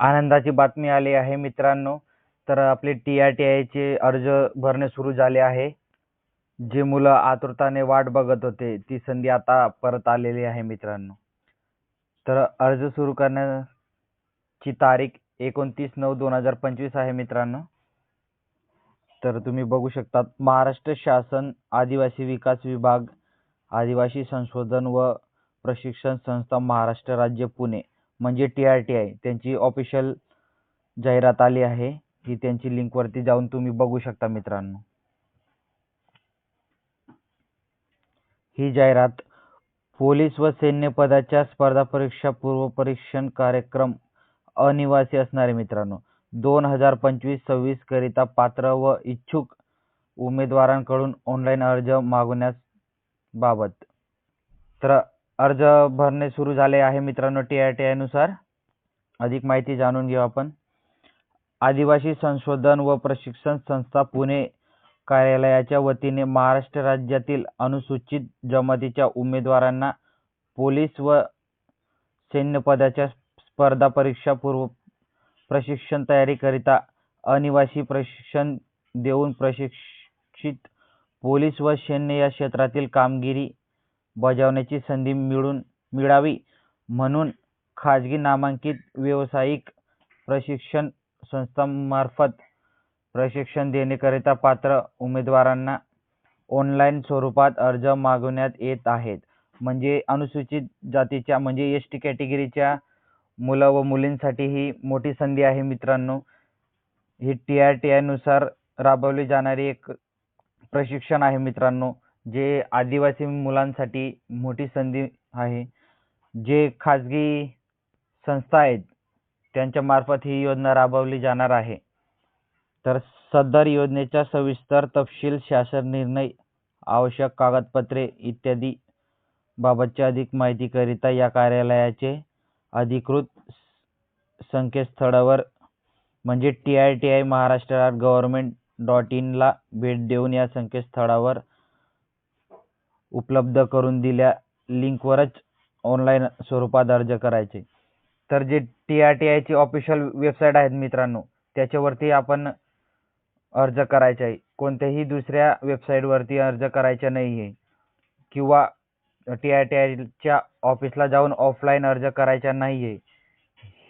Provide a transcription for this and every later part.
आनंदाची बातमी आली आहे मित्रांनो. तर आपले टी आर टी आयचे अर्ज भरणे सुरू झाले आहे. जे मुलं आतुरताने वाट बघत होते ती संधी आता परत आलेली आहे मित्रांनो. तर अर्ज सुरू करण्याची तारीख एकोणतीस नऊ दोन हजार पंचवीस आहे मित्रांनो. तर तुम्ही बघू शकता महाराष्ट्र शासन आदिवासी विकास विभाग आदिवासी संशोधन व प्रशिक्षण संस्था महाराष्ट्र राज्य पुणे. म्हणजे टी आर टी आय त्यांची ऑफिशियल जाहिरात आली आहे. ही त्यांची लिंकवरती जाऊन तुम्ही बघू शकता मित्रांनो. ही जाहिरात पोलीस व सैन्य पदाच्या स्पर्धा परीक्षा पूर्व परीक्षण कार्यक्रम अनिवासी असणारे मित्रांनो. दोन हजार पंचवीस सव्वीस करिता पात्र व इच्छुक उमेदवारांकडून ऑनलाईन अर्ज मागवण्यास बाबत. तर अर्ज भरणे सुरू झाले आहे मित्रांनो टी आर टी आयनुसार अधिक माहिती जाणून घेऊ आपण. आदिवासी संशोधन व प्रशिक्षण संस्था पुणे कार्यालयाच्या वतीने महाराष्ट्र राज्यातील अनुसूचित जमातीच्या उमेदवारांना पोलीस व सैन्यपदाच्या स्पर्धा परीक्षा पूर्व प्रशिक्षण तयारीकरिता अनिवासी प्रशिक्षण देऊन प्रशिक्षित पोलीस व सैन्य या क्षेत्रातील कामगिरी बजावण्याची संधी मिळून मिळावी म्हणून खाजगी नामांकित व्यावसायिक प्रशिक्षण संस्थांमार्फत प्रशिक्षण देण्याकरिता पात्र उमेदवारांना ऑनलाईन स्वरूपात अर्ज मागवण्यात येत आहेत. म्हणजे अनुसूचित जातीच्या म्हणजे एस टी कॅटेगरीच्या मुलं व मुलींसाठी ही मोठी संधी आहे मित्रांनो. ही टी आर टी आयनुसार राबवली जाणारी एक प्रशिक्षण आहे मित्रांनो. जे आदिवासी मुलांसाठी मोठी संधी आहे. जे खाजगी संस्था आहेत त्यांच्यामार्फत ही योजना राबवली जाणार आहे. तर सदर योजनेचा सविस्तर तपशील शासन निर्णय आवश्यक कागदपत्रे इत्यादी बाबतच्या अधिक माहितीकरिता या कार्यालयाचे अधिकृत संकेतस्थळावर म्हणजे T I T I Maharashtra government dot इनला भेट देऊन या संकेतस्थळावर उपलब्ध करून दिल्या लिंकवरच ऑनलाईन स्वरूपात अर्ज करायचे. तर जे टी आर टी आयची ऑफिशियल वेबसाईट आहेत मित्रांनो त्याच्यावरती आपण अर्ज करायचा आहे. कोणत्याही दुसऱ्या वेबसाईटवरती अर्ज करायचा नाही आहे किंवा टी आय टी आयच्या ऑफिसला जाऊन ऑफलाईन अर्ज करायचा नाही आहे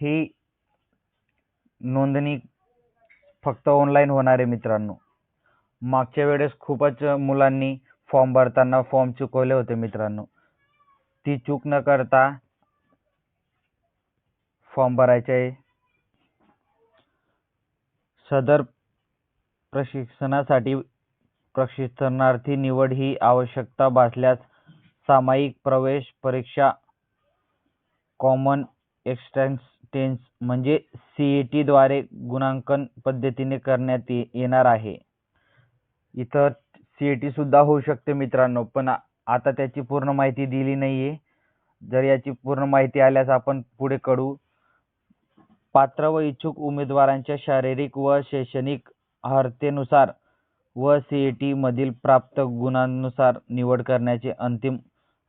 ही नोंदणी फक्त ऑनलाईन होणार आहे मित्रांनो. मागच्या वेळेस खूपच मुलांनी फॉर्म भरताना फॉर्म चुकवले होते मित्रांनो. ती चूक न करता फॉर्म भरायचे आहे. सदर प्रशिक्षणासाठी प्रशिक्षणार्थी निवड ही आवश्यकता भासल्यास सामायिक प्रवेश परीक्षा कॉमन एक्स्टन्स म्हणजे सी ई टीद्वारे गुणांकन पद्धतीने करण्यात येणार आहे. इतर सी ए टी सुद्धा होऊ शकते मित्रांनो पण आता त्याची पूर्ण माहिती दिली नाही आहे जर याची पूर्ण माहिती आल्यास आपण पुढे कळू. पात्र व इच्छुक उमेदवारांच्या शारीरिक व शैक्षणिक अर्हतेनुसार व सी ई टीमधील प्राप्त गुणांनुसार निवड करण्याचे अंतिम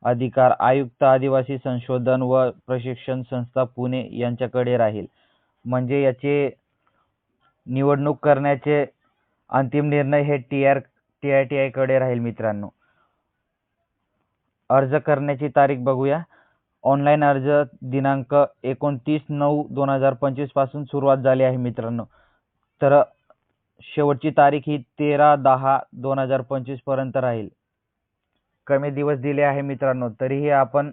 अधिकार आयुक्त आदिवासी संशोधन व प्रशिक्षण संस्था पुणे यांच्याकडे राहील. म्हणजे याचे निवडणूक करण्याचे अंतिम निर्णय हे T R T I T आयकडे राहील मित्रांनो. अर्ज करण्याची तारीख बघूया. ऑनलाईन अर्ज दिनांक एकोणतीस नऊ दोन हजार पंचवीसपासून सुरुवात झाली आहे मित्रांनो. तर शेवटची तारीख ही तेरा दहा दोन हजार पंचवीसपर्यंत राहील. कमी दिवस दिले आहे मित्रांनो तरीही आपण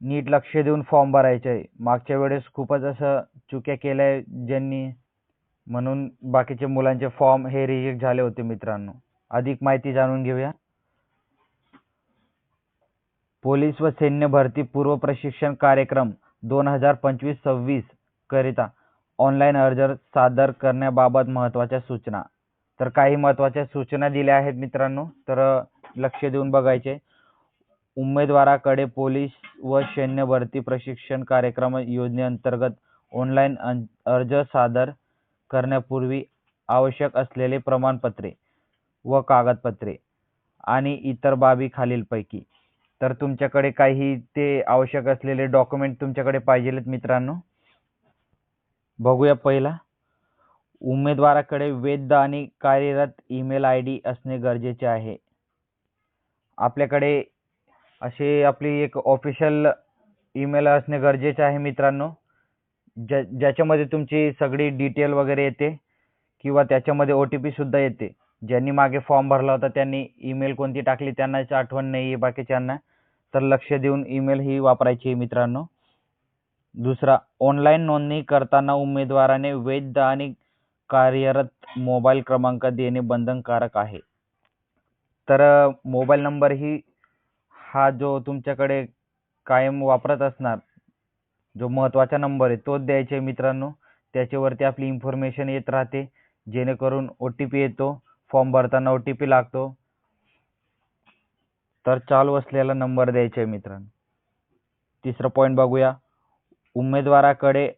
नीट लक्ष देऊन फॉर्म भरायचे आहे. मागच्या वेळेस खूपच असं चुक्या केल्या आहे ज्यांनी म्हणून बाकीचे मुलांचे फॉर्म हे रिजेक्ट झाले होते मित्रांनो. अधिक माहिती जाणून घेऊया. पोलीस व सैन्य भरती पूर्व प्रशिक्षण कार्यक्रम दोन हजार पंचवीस सव्वीस करिता ऑनलाईन अर्ज सादर करण्याबाबत महत्त्वाच्या सूचना. तर काही महत्त्वाच्या सूचना दिल्या आहेत मित्रांनो तर लक्ष देऊन बघायचे. उमेदवाराकडे पोलीस व सैन्य भरती प्रशिक्षण कार्यक्रम योजनेअंतर्गत ऑनलाईन अर्ज सादर करण्यापूर्वी आवश्यक असलेले प्रमाणपत्रे. व कागदपत्रे आणि इतर बाबी खालीलपैकी. तर तुमच्याकडे काही ते आवश्यक असलेले डॉक्युमेंट तुमच्याकडे पाहिजेत मित्रांनो? बघूया पहिला. उमेदवाराकडे वैध आणि कार्यरत ईमेल आय डी असणे गरजेचे आहे. आपल्याकडे अशी आपली एक ऑफिशियल ईमेल असणे गरजेचे आहे मित्रांनो. ज्या ज्याच्यामध्ये तुमची सगळी डिटेल वगैरे येते किंवा त्याच्यामध्ये ओ टी पीसुद्धा येते. ज्यांनी मागे फॉर्म भरला होता त्यांनी ईमेल कोणती टाकली त्यांनाच आठवण नाही आहे बाकीच्यांना. तर लक्ष देऊन ईमेल ही वापरायची आहे मित्रांनो. दुसरा ऑनलाईन नोंदणी करताना उमेदवाराने वैध आणि कार्यरत मोबाईल क्रमांक देणे बंधनकारक आहे. तर मोबाईल नंबर ही हा जो तुमच्याकडे कायम वापरत असणार जो महत्त्वाचा नंबर आहे तोच द्यायचा आहे मित्रांनो. त्याच्यावरती आपली इन्फॉर्मेशन येत राहते. जेणेकरून ओ टी पी येतो. फॉर्म भरताना ओ टी पी लागतो. तर चालू असलेला नंबर द्यायचे आहे मित्रांनो. तिसरं पॉईंट बघूया. उमेदवाराकडे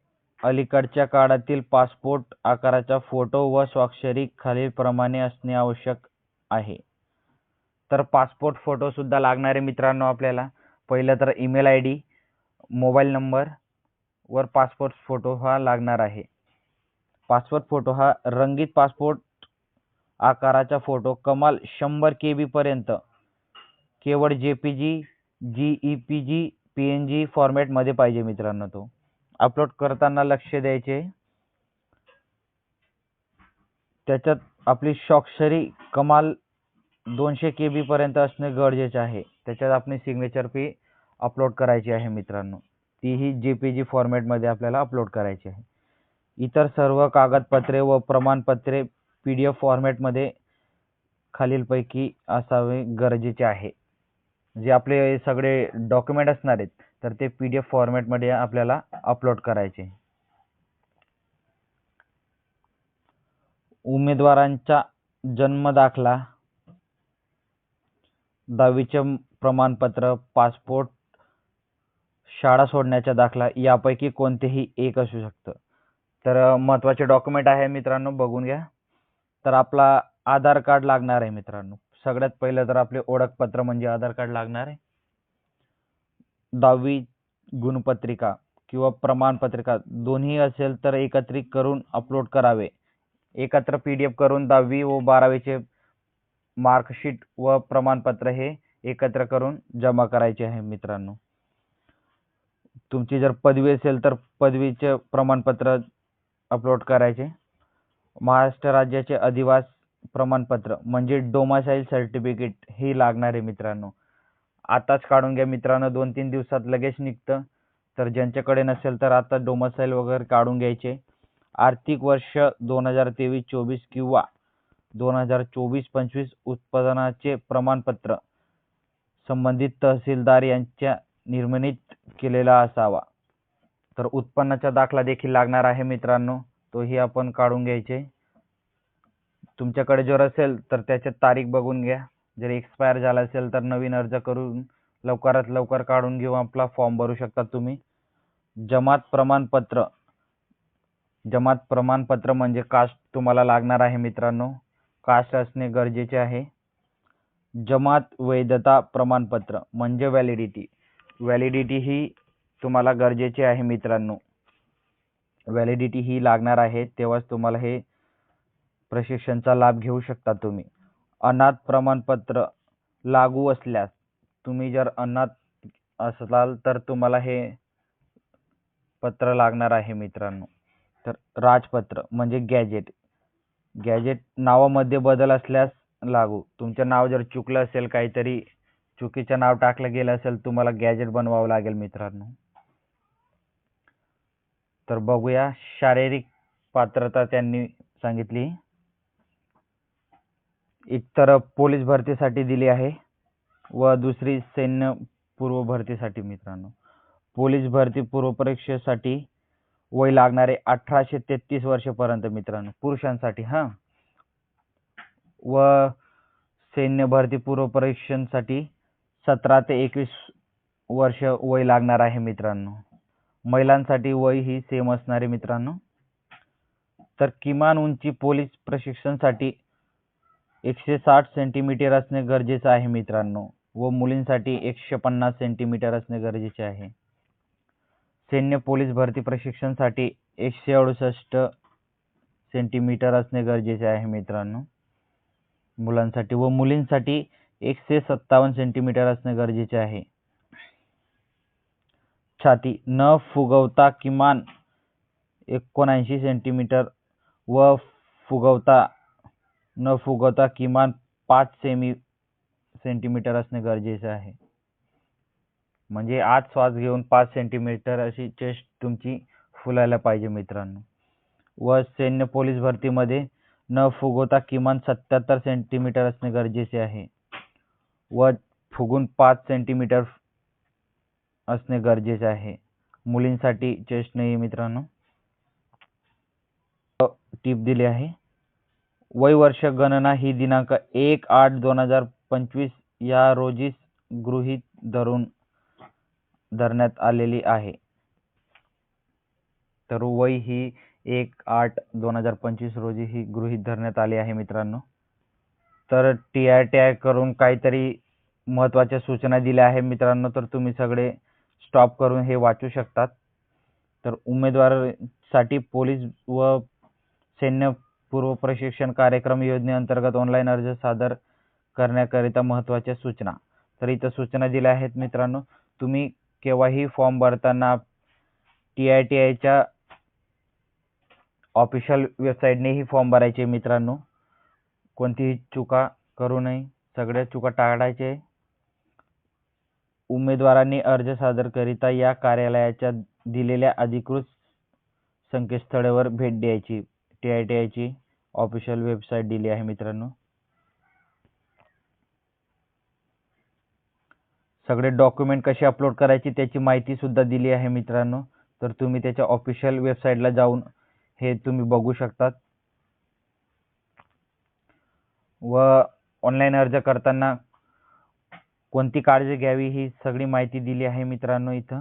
अलीकडच्या काळातील पासपोर्ट आकाराचा फोटो व स्वाक्षरी खालीलप्रमाणे असणे आवश्यक आहे. तर पासपोर्ट फोटोसुद्धा लागणार आहे मित्रांनो आपल्याला. पहिलं तर email I D mobile number वर पासपोर्ट फोटो हा लागणार आहे. पासपोर्ट फोटो हा रंगीत पासपोर्ट आकाराचा फोटो कमाल शंभर के बीपर्यंत केवळ J P G G E P G P N G फॉर्मॅटमध्ये पाहिजे मित्रांनो तो. अपलोड करताना लक्ष द्यायचे. त्याच्यात आपली शॉक्षरी कमाल दोनशे के बी पर्यंत असणे गरजेचे आहे. त्याच्यात आपली सिग्नेचर फी अपलोड करायची आहे मित्रांनो. तीही जे पी जी फॉर्मॅटमध्ये आपल्याला अपलोड करायची आहे. इतर सर्व कागदपत्रे व प्रमाणपत्रे पी डी एफ फॉर्मॅटमध्ये खालीलपैकी असावे गरजेचे आहे. जे आपले सगळे डॉक्युमेंट असणार आहेत तर ते पी डी एफ फॉर्मॅटमध्ये आपल्याला अपलोड करायचे. उमेदवारांचा जन्म दाखला दहावीचे प्रमाणपत्र पासपोर्ट शाळा सोडण्याचा दाखला यापैकी कोणतेही एक असू शकतं. तर महत्त्वाचे डॉक्युमेंट आहे मित्रांनो बघून घ्या. तर आपला आधार कार्ड लागणार आहे मित्रांनो. सगळ्यात पहिलं तर आपले ओळखपत्र म्हणजे आधार कार्ड लागणार आहे. दहावी गुणपत्रिका किंवा प्रमाणपत्रिका दोन्ही असेल तर एकत्रित करून अपलोड करावे. एकत्र पी डी एफ करून दहावी व बारावीचे मार्कशीट व प्रमाणपत्र हे एकत्र करून जमा करायचे आहे मित्रांनो. तुमची जर पदवी असेल तर पदवीचे प्रमाणपत्र अपलोड करायचे. महाराष्ट्र राज्याचे अधिवास प्रमाणपत्र म्हणजे डोमासाईल सर्टिफिकेट हे लागणार आहे मित्रांनो. आताच काढून घ्या मित्रांनो दोन तीन दिवसात लगेच निघतं. तर ज्यांच्याकडे नसेल तर आता डोमासाईल वगैरे काढून घ्यायचे. आर्थिक वर्ष दोन हजार तेवीस चोवीस किंवा दोन हजार चोवीस पंचवीस उत्पादनाचे प्रमाणपत्र संबंधित तहसीलदार यांच्या निर्मितीत केलेला असावा. तर उत्पन्नाचा दाखला देखील लागणार आहे मित्रांनो. तोही आपण काढून घ्यायचे. तुमच्याकडे जर असेल तर त्याच्यात तारीख बघून घ्या. जर एक्सपायर झाला असेल तर नवीन अर्ज करून लवकरात लवकर काढून घेऊन आपला फॉर्म भरू शकता तुम्ही. जमात प्रमाणपत्र. जमात प्रमाणपत्र म्हणजे कास्ट तुम्हाला लागणार आहे मित्रांनो. कास्ट असणे गरजेचे आहे. जमात वैधता प्रमाणपत्र म्हणजे व्हॅलिडिटी व्हॅलिडिटी ही तुम्हाला गरजेची आहे मित्रांनो. व्हॅलिडिटी ही लागणार आहे तेव्हाच तुम्हाला हे प्रशिक्षणचा लाभ घेऊ शकता तुम्ही. अनाथ प्रमाणपत्र लागू असल्यास तुम्ही जर अनाथ असाल तर तुम्हाला हे पत्र लागणार आहे मित्रांनो. तर राजपत्र म्हणजे गॅजेट गॅजेट नावामध्ये बदल असल्यास लागू. तुमचं नाव जर चुकलं असेल काहीतरी चुकीचं नाव टाकलं गेलं असेल तुम्हाला गॅजेट बनवावं लागेल मित्रांनो. तर बघूया शारीरिक पात्रता त्यांनी सांगितली. एक तर पोलीस भरतीसाठी दिली आहे व दुसरी सैन्य पूर्व भरतीसाठी मित्रांनो. पोलीस भरती पूर्व परीक्षेसाठी वय लागणारे अठराशे तेहतीस वर्षपर्यंत मित्रांनो पुरुषांसाठी हां. व सैन्य भरती पूर्व परीक्षांसाठी सतरा ते एकवीस वर्ष वय लागणार आहे मित्रांनो. महिलांसाठी वय ही सेम असणार आहे मित्रांनो. तर किमान उंची पोलीस प्रशिक्षणसाठी एकशे साठ सेंटीमीटर असणे गरजेचं आहे मित्रांनो व मुलींसाठी एकशे पन्नास सेंटीमीटर असणे गरजेचे आहे. सैन्य पोलीस भरती प्रशिक्षणसाठी एकशे अडुसष्ट सेंटीमीटर असणे गरजेचे आहे मित्रांनो. मुलांसाठी व मुलींसाठी एकशे सत्तावन्न सेंटीमीटर असणे गरजेचे आहे. छाती न फुगवता किमान एकोणऐंशी सेंटीमीटर व फुगवता न फुगवता किमान पाच सेमी सेंटीमीटर असणे गरजेचे आहे. म्हणजे आत श्वास घेऊन पाच सेंटीमीटर अशी चेस्ट तुमची फुलायला पाहिजे मित्रांनो. व सैन्य पोलीस भरतीमध्ये न फुगवता किमान सत्याहत्तर सेंटीमीटर असणे गरजेचे आहे. व फुगून पाच सेंटीमीटर असणे गरजेचे आहे. मुलींसाठी चेस्ट नाही मित्रांनो. टीप दिली आहे. वय वर्ष गणना ही दिनांक एक आठ दोन हजार पंचवीस या रोजी गृहीत धरून धरण्यात आलेली आहे. तर वय ही एक आठ दोन हजार पंचवीस रोजी ही गृहीत धरण्यात आली आहे मित्रांनो. तर टी आय टी आय करून काहीतरी महत्त्वाच्या सूचना दिल्या आहे मित्रांनो. तर तुम्ही सगळे स्टॉप करून हे वाचू शकतात. तर उमेदवारासाठी पोलीस व सैन्य पूर्व प्रशिक्षण कार्यक्रम योजनेअंतर्गत ऑनलाईन अर्ज सादर करण्याकरिता महत्त्वाच्या सूचना. तर इथं सूचना दिल्या आहेत मित्रांनो तुम्ही केव्हाही फॉर्म भरताना टी आय टी आयच्या ऑफिशियल वेबसाईटनेही फॉर्म भरायचे मित्रांनो. कोणतीही चुका करू नये. सगळ्या चुका टाळायचे. उमेदवारांनी अर्ज सादर करिता या कार्यालयाच्या दिलेल्या अधिकृत संकेतस्थळावर भेट द्यायची. टी आय टी आयची ऑफिशियल वेबसाईट दिली आहे मित्रांनो. सगळे डॉक्युमेंट कसे अपलोड करायचे त्याची माहिती सुद्धा दिली आहे मित्रांनो. तर तुम्ही त्याच्या ऑफिशियल वेबसाईटला जाऊन हे तुम्ही बघू शकतात. व ऑनलाईन अर्ज करताना कोणती काळजी घ्यावी ही सगळी माहिती दिली आहे मित्रांनो इथं.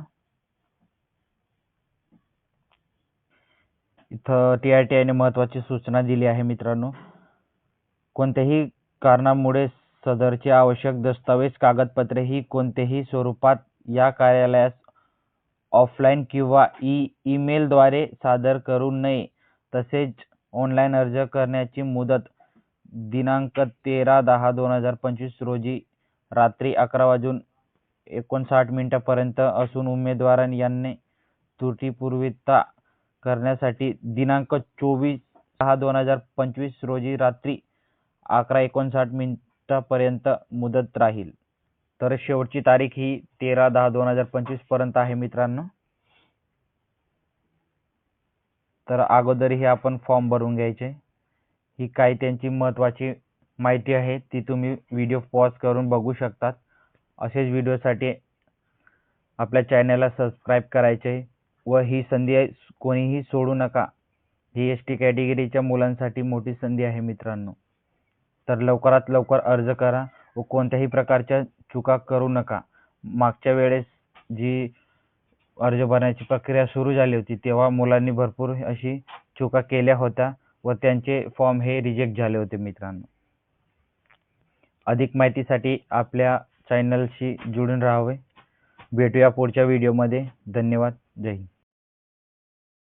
इथं टी आय टी आयने महत्त्वाची सूचना दिली आहे मित्रांनो. कोणत्याही कारणामुळे सदरचे आवश्यक दस्तावेज कागदपत्रे ही कोणत्याही स्वरूपात या कार्यालयास ऑफलाईन किंवा ई ईमेलद्वारे सादर करू नये. तसेच ऑनलाईन अर्ज करण्याची मुदत दिनांक तेरा दहा दोन हजार पंचवीस रोजी रात्री अकरा वाजून एकोणसाठ मिनिटापर्यंत असून उमेदवार यांनी त्रुटीपूर्वीता करण्यासाठी दिनांक चोवीस सहा दोन हजार पंचवीस रोजी रात्री अकरा एकोणसाठ मिनिटापर्यंत मुदत राहील. तर शेवटची तारीख ही तेरा दहा दोन हजार पंचवीसपर्यंत आहे मित्रांनो. तर अगोदर हे आपण फॉर्म भरून घ्यायचे. ही काही त्यांची महत्त्वाची माहिती आहे ती तुम्ही व्हिडिओ पॉज करून बघू शकतात. असेच व्हिडिओसाठी आपल्या चॅनलला सबस्क्राईब करायचे व ही संधी कोणीही सोडू नका. ही एस टी कॅटेगरीच्या मुलांसाठी मोठी संधी आहे मित्रांनो. तर लवकरात लवकर अर्ज करा व कोणत्याही प्रकारच्या चुका करू नका. मागच्या वेळेस जी अर्ज भरण्याची प्रक्रिया सुरू झाली होती तेव्हा मुलांनी भरपूर अशी चुका केल्या होत्या व त्यांचे फॉर्म हे रिजेक्ट झाले होते मित्रांनो. अधिक माहितीसाठी आपल्या चॅनलशी जुळून राहावे. भेटूया पुढच्या व्हिडिओमध्ये धन्यवाद. जय हिंद.